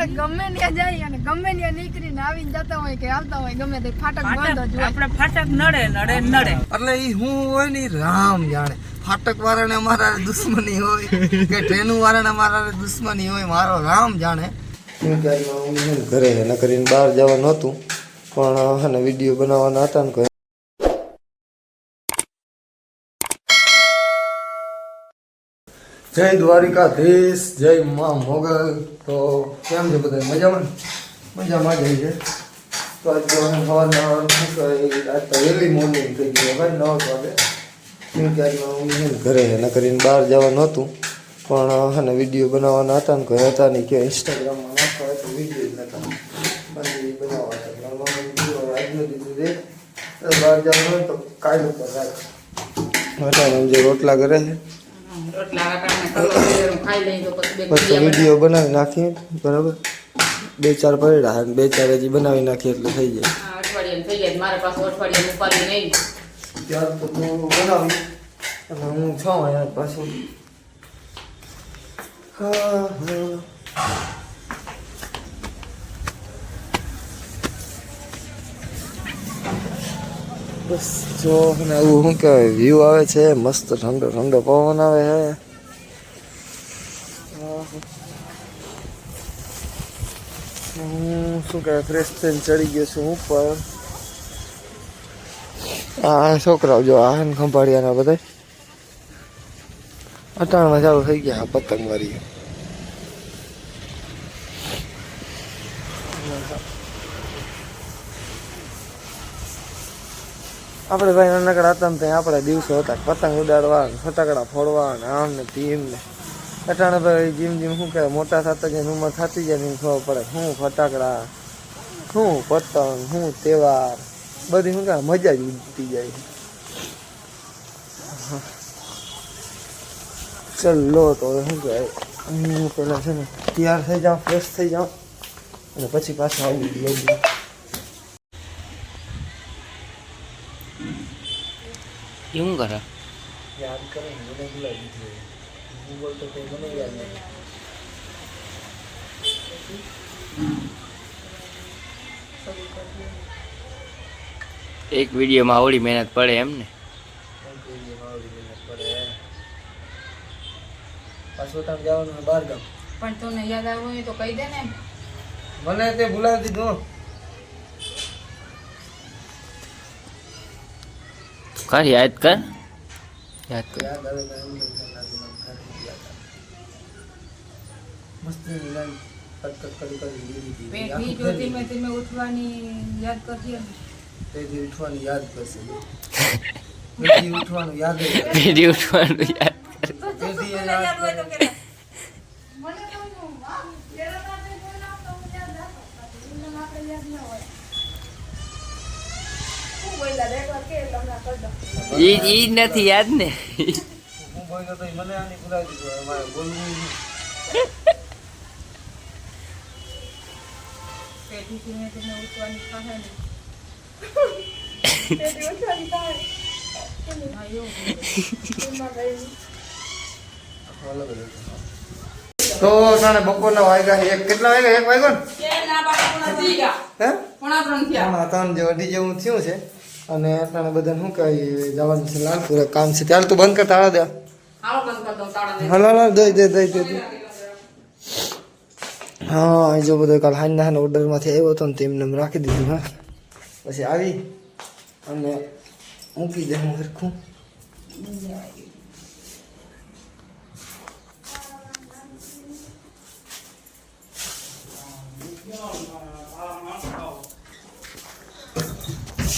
આપણે ગમે ત્યાં જઈએ અને ગમે ત્યાં નીકળીને આવીને જતા હોય કે આવતા હોય ગમે તે ફાટક બંધ ફાટક જ હોય. આપણે ફાટક નડે નડે નડે. એટલે ઈ હું હોય ને રામ જાણે. ફાટક વાળાને અમારા દુશ્મની હોય કે ટ્રેન વાળાને અમારા હારે દુશ્મની હોય મારો રામ જાણે. ઘરે ન કરીને બહાર જવાનું નહોતું પણ વીડિયો બનાવવાના હતા ને જય દ્વારિકાધીશ જય મા મોગલ. તો કેમ છે બધા મજામાં ને? મજામાં જ છે. તો આજ સવારના આજ તો વહેલી મોર્નિંગ થઈ ગઈ ભાઈ નવ વાગે. કેમ કે હું ઘરે એના કરીને બહાર જવાનું નહોતું પણ અને વીડિયો બનાવવાના હતા ને કોઈ હતા નહીં કે ઇન્સ્ટાગ્રામમાં નાખવા હોય તો વીડિયો જ નહોતા બાકી બનાવવા હતા. આજનો દીધું બહાર જવાનું હોય તો કાયદો પર રાખ. રોટલા કરે છે? રોટલા પછી વીડિયો બનાવી નાખીએ બરાબર? બે ચાર પડ્યા અને બે ચાર હજી બનાવી નાખીએ એટલે થઈ જાય. અઠવાડિયાનું થઈ જાય મારે પાસે અઠવાડિયાનું ઉપાડી નહીં. ત્યાર તો તું બનાવી અને હું છું અહીંયા પાછું. હા હા. બસ જો અને આવું શું કહેવાય વ્યૂ આવે છે મસ્ત ઠંડો ઠંડો પવન આવે છે. હું શું કહેવાય ફ્રેશ થઈને ચડી ગયો છું ઉપર આ છોકરાઓ જો આ ખંભાળિયાના બધા અટાણમાં ચાલુ થઈ ગયા, પતંગ વાળી. આપણે ભાઈ નાનકડા હતા ને ત્યાં આપણે દિવસો હતા પતંગ ઉડાડવા ફટાકડા ફોડવા ને આમ ને તેમ ને. અટાણે ભાઈ જીમ જીમ શું કહેવાય મોટા થતા જાય ઉંમર થતી જાય ને ખબર પડે. શું ફટાકડા શું પતંગ શું તહેવાર બધી શું કહેવાય મજા જ ઉડતી જાય. ચલો તો શું કહેવાય હું પહેલાં છે ને તૈયાર થઈ જાઉં ફ્રેશ થઈ જાઉં અને પછી પાછા આવું લઈ જાઉં શું કરે? યાદ કરે મને બોલાવી દીધું ગૂગલ તો કંઈ મને યાદ નહીં એક વિડીયોમાં આવડી મહેનત પડે એમ ને પાછું તમે જવાનું ગામ. પણ તને યાદ આવ્યું હોય તો કહી દે ને. મને તે બોલાવી દીધું. કર યાદ કર. યાદ કર યાદ આવે તો એવું નહીં કે લાગે મને ઘરે યાદ આવે. મસ્તી લાઈન કટ કટ કરી કરી લીધી હતી. પેટ આખું વીજો ફેરી. ધીમે ધીમે ઉઠવાની યાદ કરજે તે દી ઉઠવાનું યાદ કરશે તે દી ઉઠવાનું યાદ જ કરે. વીડિયો ઉઠવાનું યાદ કર. ઈ ઈ નથી યાદ ને હું બોલ્યો તો મને આની બોલાવી દીધું મારે બોલવું પેટ ધીમે ધીમે ઉઠવાની ને. તો તાણે બપોરના વાગ્યા એક કેટલા વાગ્યા એક વાગ્યો ને? કે ના બાપા પણ નથી ગયા. હે ત્રણ થયા. આમાં ત્રણ જે અઢી જેવું થયું છે. અને અટાણે બધાને શું કહેવાય જવાનું છે લાલપુર. કામ છે. ત્યારે તું બંધ કર તાળા દે. હાલો બંધ કર દઉં તાળા દે. હાલ દઈ દે દઈ દે. હા, અહીં જો બધો કાલ હાંજના હાના ઓર્ડરમાંથી આવ્યો હતો ને તેમને રાખી દીધું, હા. પછી આવી અને મૂકી દે હું સરખું.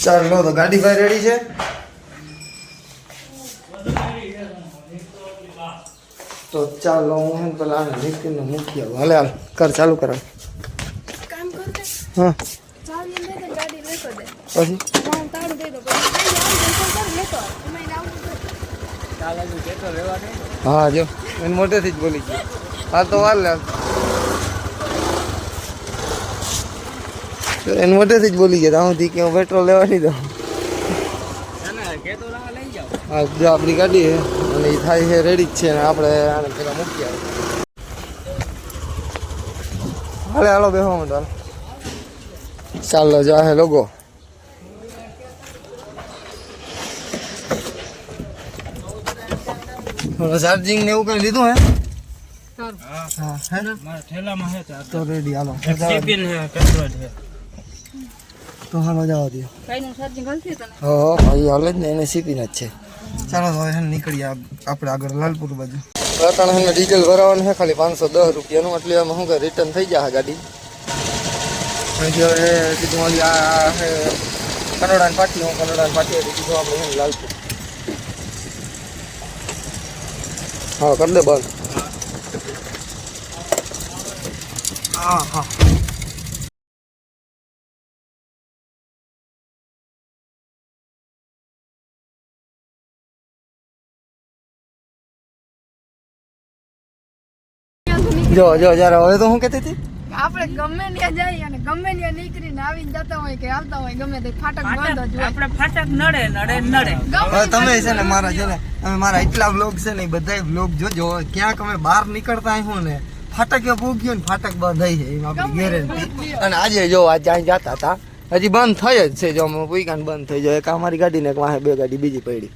ચાલો તો ગાડી ભાઈ રેડી છે? તો ચાલો, હું પેલા આને નીકળીને મૂકી હાલે, હાલ. કર ચાલુ કર. કામ હા. પછી? તો તો. જો. એને મોટેથી જ બોલી ગયો. હા તો વાર લે. એને મોટેથી જ બોલી ગયા. હું કે હું પેટ્રોલ લેવા નહીં દઉં. હા જો આપણી ગાડી છે. અને એ થાય છે રેડી જ છે. અને આપણે આને પેલા મૂકી આવે હાલે હાલો બેહો હું ચાલો જા જાહે લોકો ચાર્જિંગ ને એવું કઈ લીધું હે? હા હે ને? તો રેડી હાલો. તો હાલો જવા દો. હા ભાઈ હાલે જ ને એને સીપીને જ છે. ચાલો તો હવે નીકળીએ આપણે આગળ લાલપુર બાજુ. અટાણે એને ડીઝલ ભરાવાનું છે ખાલી પાંચસો દસ રૂપિયાનું. એટલે એમાં શું કે રિટર્ન થઈ જાય ગાડી. સીધું ઓલી આ કનોડાની પાટી, હું કનોડાની પાટી હતી સીધું આપણે ને લાલપુર હા, કરી દે બંધ. હા હા. જો જો જરા હવે તો હું કહેતી હતી? આપણે ગમે ત્યાં જઈએ અને ગમે ત્યાં નીકળીને આવીને જતા હોય કે આવતા હોય ગમે તે ફાટક બંધ જ હોય. આપણે ફાટક નડે નડે નડે. હવે તમે છે ને મારા છે ને અમે મારા એટલા બ્લોગ છે ને બધા બ્લોગ જોજો. ક્યાંક અમે બહાર નીકળતા હું ને ફાટક પૂગ્યું ને ફાટક બંધ થઈ છે એમ આપણી ગેરેજ અને આજે જો આજે અહીં જતા હતા હજી બંધ થઈ જ છે જો અમે પૂઈકાન બંધ થઈ જાય. એક અમારી ગાડી ને એક વાહે બે ગાડી બીજી પડી.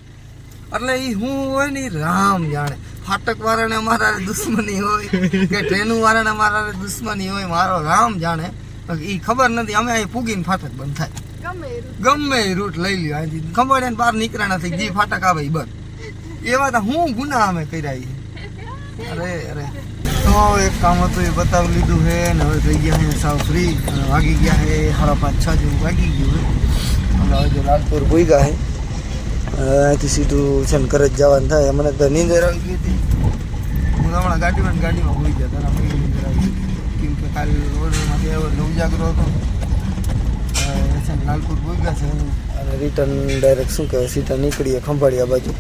એટલે એ હું હોય ને રામ જાણે. ફાટક વાળાને મારા દુશ્મની હોય કે ટ્રેનું વાળાને મારા દુશ્મની હોય મારો રામ જાણે. એ ખબર નથી અમે અહીં પૂગીને ફાટક બંધ થાય ગમે એ રૂટ. લઈ લ્યો અહીંથી. ખબર એને બહાર નીકળ્યા નથી જે ફાટક આવે એ બંધ. એવા તો હું ગુના અમે કર્યા છે અરે અરે. તો એક કામ હતું એ બતાવી લીધું છે ને હવે થઈ ગયા છે સાવ ફ્રી અને વાગી ગયા છે સાડા પાંચ છ જેવું વાગી ગયું છે અને હવે જો લાલપુર છે હવે અહીંથી સીધું છે ને ઘરે જ જવાનું થાય. મને તો નીંદર આવી ગઈ હતી. હું હમણાં ગાડીમાં ગાડીમાં હોઈ ગયા. તારા પછી નીંદર આવી. કેમ કે કાલે રોડમાંથી આવ્યો એટલે ઉજાગરો હતો. લાલપુર ભૂગ્યા છે. અને રિટર્ન ડાયરેક્ટ શું કહેવાય? સીધા નીકળીએ ખંભાળિયા બાજુ.